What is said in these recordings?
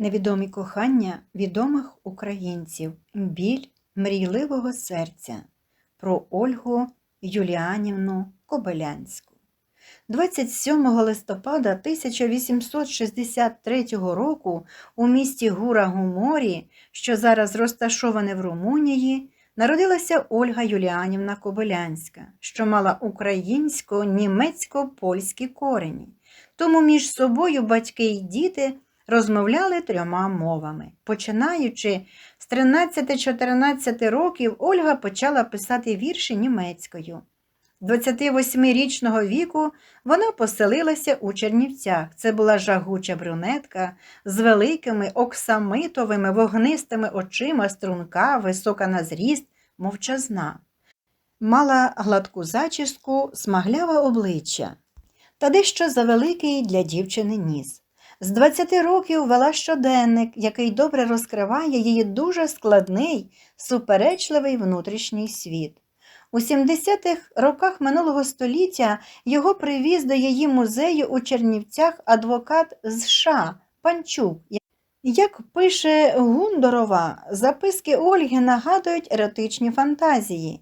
Невідомі кохання відомих українців, біль мрійливого серця про Ольгу Юліанівну Кобилянську. 27 листопада 1863 року у місті Гура Гуморі, що зараз розташоване в Румунії, народилася Ольга Юліанівна Кобилянська, що мала українсько-німецько-польські корені. Тому між собою батьки й діти розмовляли трьома мовами. Починаючи з 13-14 років, Ольга почала писати вірші німецькою. 28-річного віку вона поселилася у Чернівцях. Це була жагуча брюнетка з великими оксамитовими вогнистими очима, струнка, висока на зріст, мовчазна. Мала гладку зачіску, смагляве обличчя та дещо завеликий для дівчини ніс. З 20 років вела щоденник, який добре розкриває її дуже складний, суперечливий внутрішній світ. У 70-х роках минулого століття його привіз до її музею у Чернівцях адвокат з США Панчук. Як пише Гундорова, записки Ольги нагадують еротичні фантазії.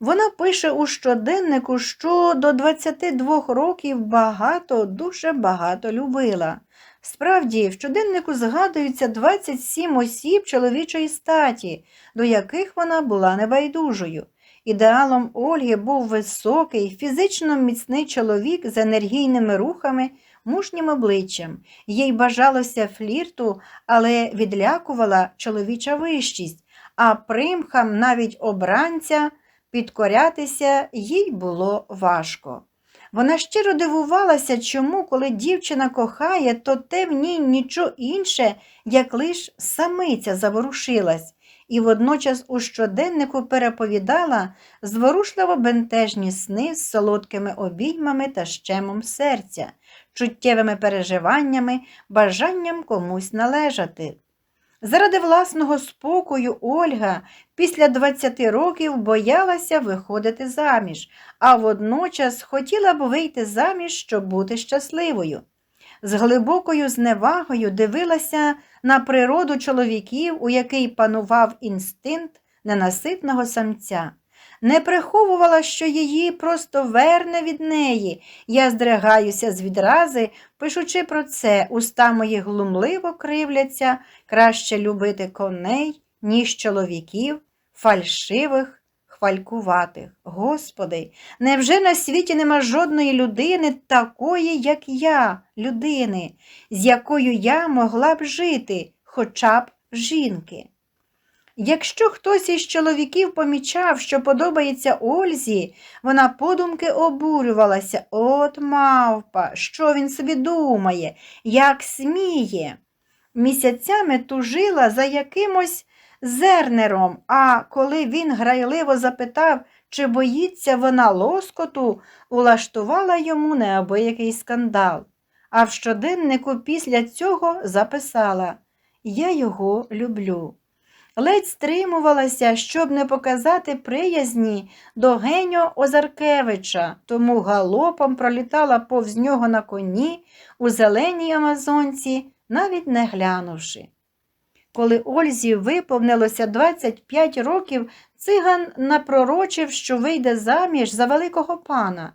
Вона пише у щоденнику, що до 22 років багато, дуже багато любила. Справді, в щоденнику згадуються 27 осіб чоловічої статі, до яких вона була небайдужою. Ідеалом Ольги був високий, фізично міцний чоловік з енергійними рухами, мужнім обличчям. Їй бажалося флірту, але відлякувала чоловіча вищість, а примхам навіть обранця підкорятися їй було важко. Вона щиро дивувалася, чому, коли дівчина кохає, то те в ній нічого інше, як лиш самиця заворушилась, і водночас у щоденнику переповідала зворушливо бентежні сни з солодкими обіймами та щемом серця, чуттєвими переживаннями, бажанням комусь належати. Заради власного спокою Ольга після 20 років боялася виходити заміж, а водночас хотіла б вийти заміж, щоб бути щасливою. З глибокою зневагою дивилася на природу чоловіків, у який панував інстинкт ненаситного самця. Не приховувала, що її просто верне від неї. Я здригаюся з відрази, пишучи про це, уста мої глумливо кривляться, краще любити коней, ніж чоловіків, фальшивих, хвалькуватих. Господи, невже на світі нема жодної людини, такої, як я, людини, з якою я могла б жити, хоча б жінки? Якщо хтось із чоловіків помічав, що подобається Ользі, вона подумки обурювалася. От мавпа, що він собі думає, як сміє. Місяцями тужила за якимось зернером, а коли він грайливо запитав, чи боїться вона лоскоту, улаштувала йому неабиякий скандал. А в щоденнику після цього записала Я його люблю ледь стримувалася, щоб не показати приязні до Геньо Озаркевича, тому галопом пролітала повз нього на коні у зеленій Амазонці, навіть не глянувши. Коли Ользі виповнилося 25 років, циган напророчив, що вийде заміж за великого пана.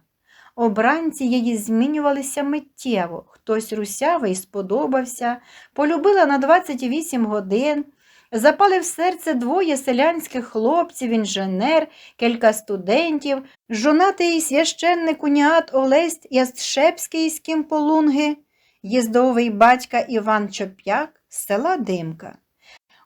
Обранці її змінювалися миттєво. Хтось русявий сподобався, полюбила на 28 годин. Запали в серце двоє селянських хлопців, інженер, кілька студентів, жонатий священник уніат Олесть Ястшепський з Кімполунги, їздовий батька Іван Чоп'як з села Димка.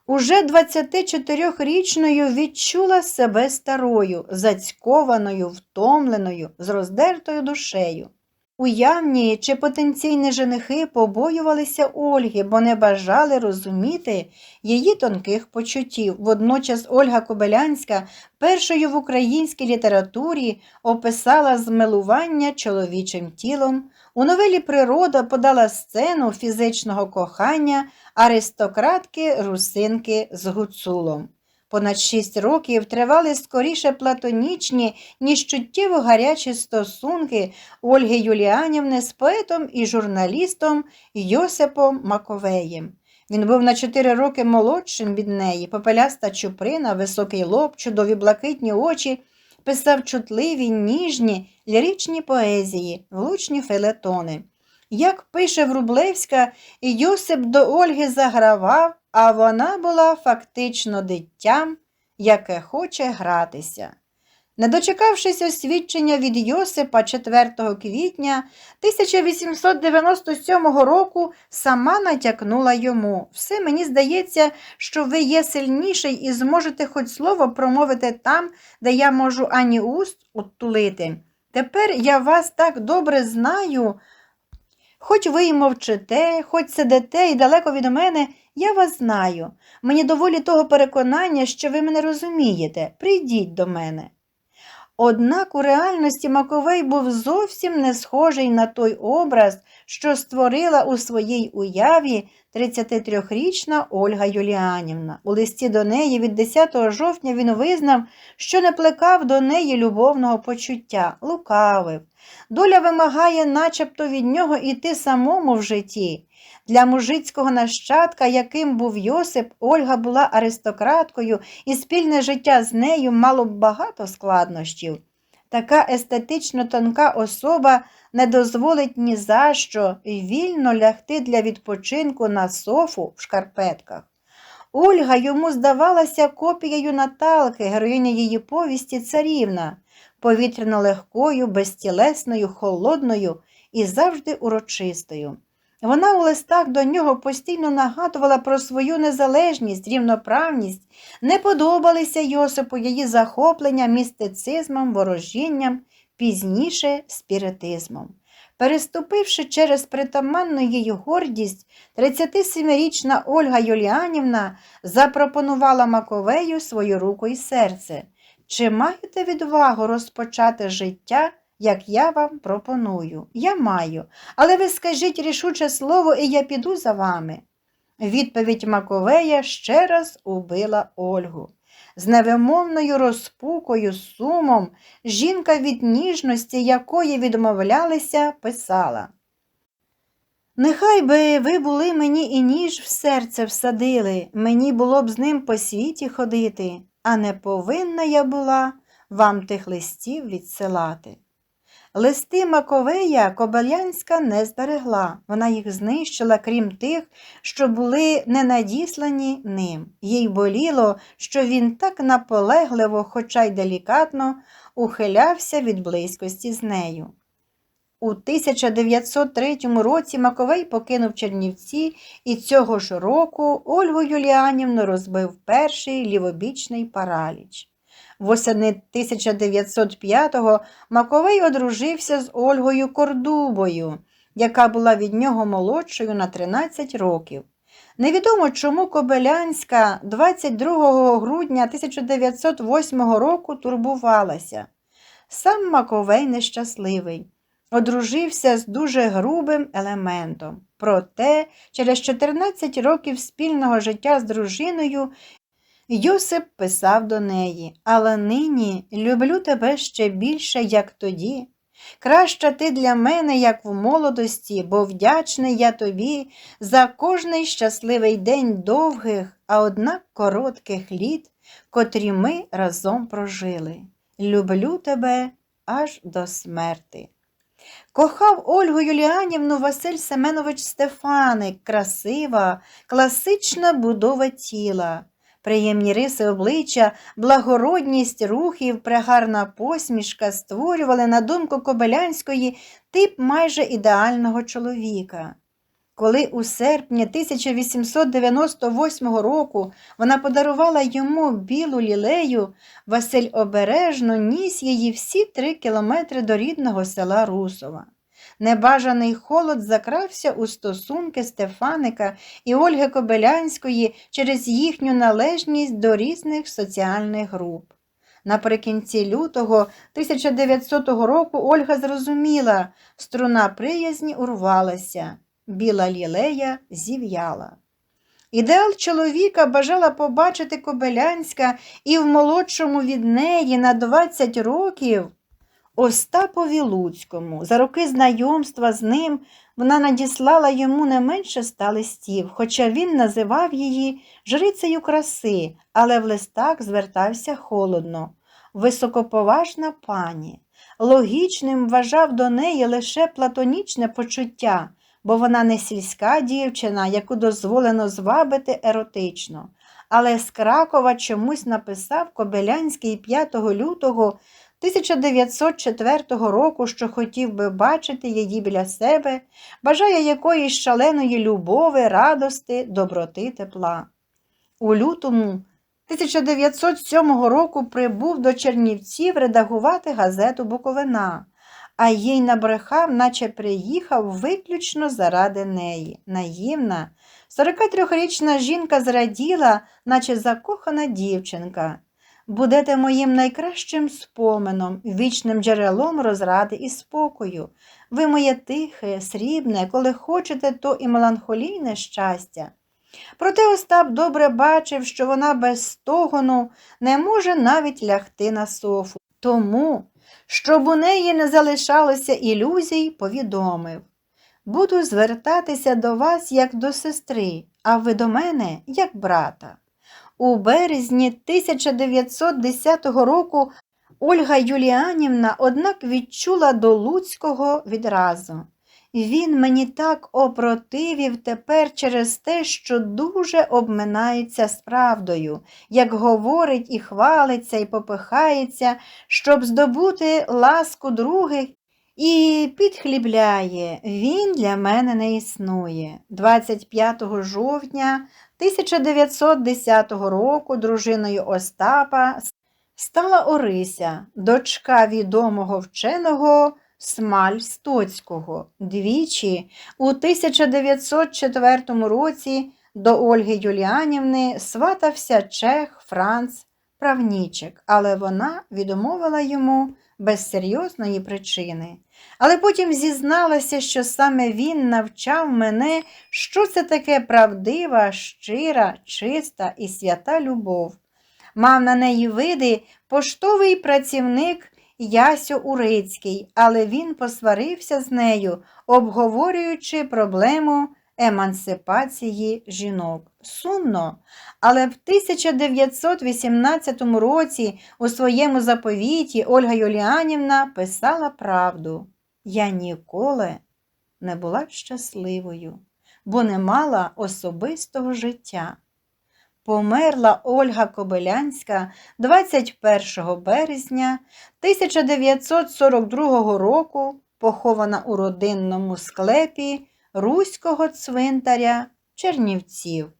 Уже 24-річною відчула себе старою, зацькованою, втомленою, з роздертою душею. Уявні чи потенційні женихи побоювалися Ольги, бо не бажали розуміти її тонких почуттів. Водночас Ольга Кобилянська першою в українській літературі описала змилування чоловічим тілом. У новелі Природа подала сцену фізичного кохання аристократки русинки з гуцулом. Понад шість років тривали скоріше платонічні, ніж чуттєво гарячі стосунки Ольги Юліанівни з поетом і журналістом Йосипом Маковеєм. Він був на чотири роки молодшим від неї, попеляста чуприна, високий лоб, чудові блакитні очі, писав чутливі, ніжні, ліричні поезії, влучні фелетони. Як пише Врублевська, Йосип до Ольги загравав, а вона була фактично дитям, яке хоче гратися. Не дочекавшись освідчення від Йосипа 4 квітня 1897 року, сама натякнула йому. Все мені здається, що ви є сильніший і зможете хоч слово промовити там, де я можу ані уст оттулити. Тепер я вас так добре знаю. Хоч ви й мовчите, хоч сидите і далеко від мене, я вас знаю. Мені доволі того переконання, що ви мене розумієте. Прийдіть до мене. Однак у реальності Маковей був зовсім не схожий на той образ, що створила у своїй уяві 33-річна Ольга Юліанівна. У листі до неї від 10 жовтня він визнав, що не плекав до неї любовного почуття, лукавив. Доля вимагає начебто від нього іти самому в житті. Для мужицького нащадка, яким був Йосип, Ольга була аристократкою, і спільне життя з нею мало б багато складнощів. Така естетично тонка особа не дозволить ні за що вільно лягти для відпочинку на софу в шкарпетках. Ольга йому здавалася копією Наталки, героїні її повісті царівна, повітряно легкою, безтілесною, холодною і завжди урочистою. Вона у листах до нього постійно нагадувала про свою незалежність, рівноправність, не подобалися Йосипу її захоплення містицизмом, ворожінням, пізніше спіритизмом. Переступивши через притаманну її гордість, 37-річна Ольга Юліанівна запропонувала Маковею свою руку і серце. Чи маєте відвагу розпочати життя? Як я вам пропоную. Я маю, але ви скажіть рішуче слово, і я піду за вами. Відповідь Маковея ще раз убила Ольгу. З невимовною розпукою, сумом, жінка від ніжності, якої відмовлялися, писала. Нехай би ви були мені і ніж в серце всадили, мені було б з ним по світі ходити, а не повинна я була вам тих листів відсилати. Листи Маковея Кобилянська не зберегла, вона їх знищила, крім тих, що були не надіслані ним. Їй боліло, що він так наполегливо, хоча й делікатно, ухилявся від близькості з нею. У 1903 році Маковей покинув Чернівці і цього ж року Ольгу Юліанівну розбив перший лівобічний параліч. Восени 1905-го Маковей одружився з Ольгою Кордубою, яка була від нього молодшою на 13 років. Невідомо, чому Кобилянська 22 грудня 1908 року турбувалася. Сам Маковей нещасливий, одружився з дуже грубим елементом. Проте, через 14 років спільного життя з дружиною Йосип писав до неї, але нині люблю тебе ще більше, як тоді. Краща ти для мене, як в молодості, бо вдячний я тобі за кожний щасливий день довгих, а однак коротких літ, котрі ми разом прожили. Люблю тебе аж до смерти. Кохав Ольгу Юліанівну Василь Семенович Стефаник, красива, класична будова тіла. Приємні риси обличчя, благородність рухів, прегарна посмішка створювали, на думку Кобилянської, тип майже ідеального чоловіка. Коли у серпні 1898 року вона подарувала йому білу лілею, Василь обережно ніс її всі три кілометри до рідного села Русова. Небажаний холод закрався у стосунки Стефаника і Ольги Кобилянської через їхню належність до різних соціальних груп. Наприкінці лютого 1900 року Ольга зрозуміла, струна приязні урвалася, біла лілея зів'яла. Ідеал чоловіка бажала побачити Кобилянська і в молодшому від неї на 20 років Остапові Луцькому. За роки знайомства з ним вона надіслала йому не менше ста листів, хоча він називав її жрицею краси, але в листах звертався холодно. Високоповажна пані. Логічним вважав до неї лише платонічне почуття, бо вона не сільська дівчина, яку дозволено звабити еротично. Але з Кракова чомусь написав Кобилянський 5 лютого 1904 року, що хотів би бачити її біля себе, бажає якоїсь шаленої любови, радости, доброти, тепла. У лютому 1907 року прибув до Чернівців редагувати газету Буковина, а їй набрехав, наче приїхав виключно заради неї. Наївна, 43-річна жінка зраділа, наче закохана дівчинка. Будете моїм найкращим споменом, вічним джерелом розради і спокою. Ви моє тихе, срібне, коли хочете, то і меланхолійне щастя. Проте Остап добре бачив, що вона без стогону не може навіть лягти на софу. Тому, щоб у неї не залишалося ілюзій, повідомив Буду звертатися до вас як до сестри, а ви до мене як брата. У березні 1910 року Ольга Юліанівна, однак, відчула до Луцького відразу. Він мені так опротивів тепер через те, що дуже обминається з правдою, як говорить і хвалиться, і попихається, щоб здобути ласку других, і підхлібляє. Він для мене не існує. 25 жовтня 1910 року дружиною Остапа стала Орися, дочка відомого вченого Смаль Стоцького. Двічі у 1904 році до Ольги Юліанівни сватався чех Франц Правнічик, але вона відмовила йому без серйозної причини. Але потім зізналася, що саме він навчав мене, що це таке правдива, щира, чиста і свята любов. Мав на неї види поштовий працівник Ясю Урицький, але він посварився з нею, обговорюючи проблему емансипації жінок. Сумно, але в 1918 році у своєму заповіті Ольга Юліанівна писала правду. Я ніколи не була щасливою, бо не мала особистого життя. Померла Ольга Кобилянська 21 березня 1942 року, похована у родинному склепі Руського цвинтаря Чернівців.